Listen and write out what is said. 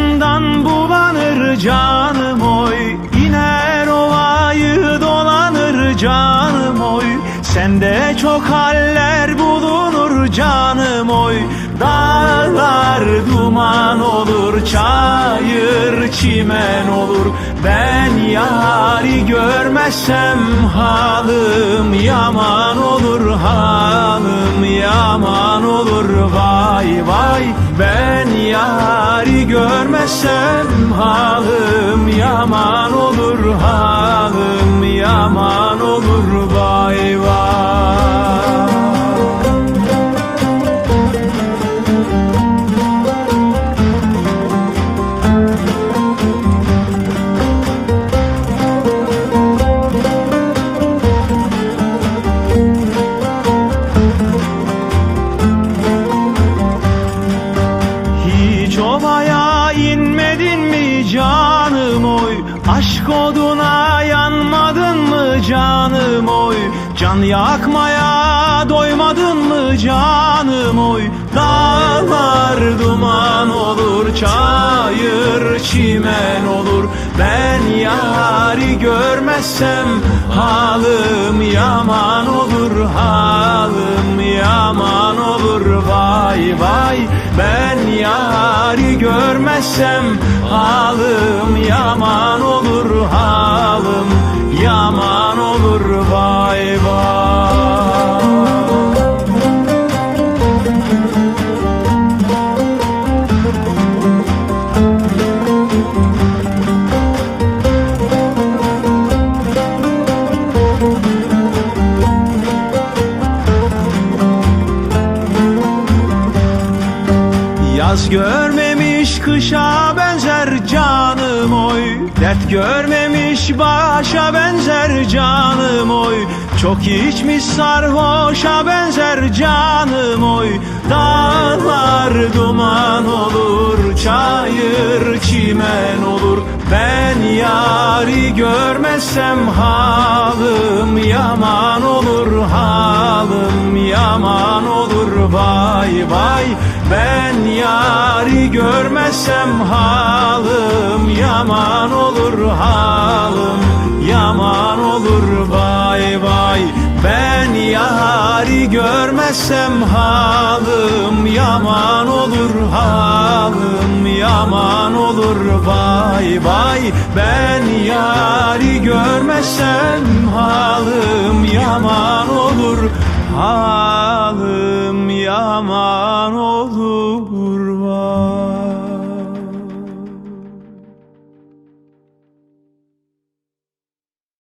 Dalından bulanır canım oy. İner ovayı dolanır canım oy. Sende çok haller bulunur canım oy. Dağlar duman olur Çayır çimen olur. Ben yari görmezsem Halim yaman olur Halim yaman olur. Vay vay ben yari görmezsem halim yaman olur Halim yaman olur Oduna yanmadın mı canım oy? Can yakmaya doymadın mı canım oy? Dağlar duman olur çayır çimen olur. Ben yari görmezsem halim yaman olur Halim yaman olur. Vay vay Ben yari görmezsem halim yaman olur Yaz görmemiş kışa benzer canım oy. Dert görmemiş başa benzer canım oy. Çok içmiş sarhoşa benzer canım oy. Dağlar duman olur Çayır çimen olur. Ben yari görmezsem halim yaman olur Halim yaman olur. Vay vay ben yari görmezsem halim yaman olur halim yaman olur. Vay vay. Ben yari görmezsem halim yaman olur halim yaman olur. Vay vay. Ben yari görmezsem halim yaman olur halim yaman Oh.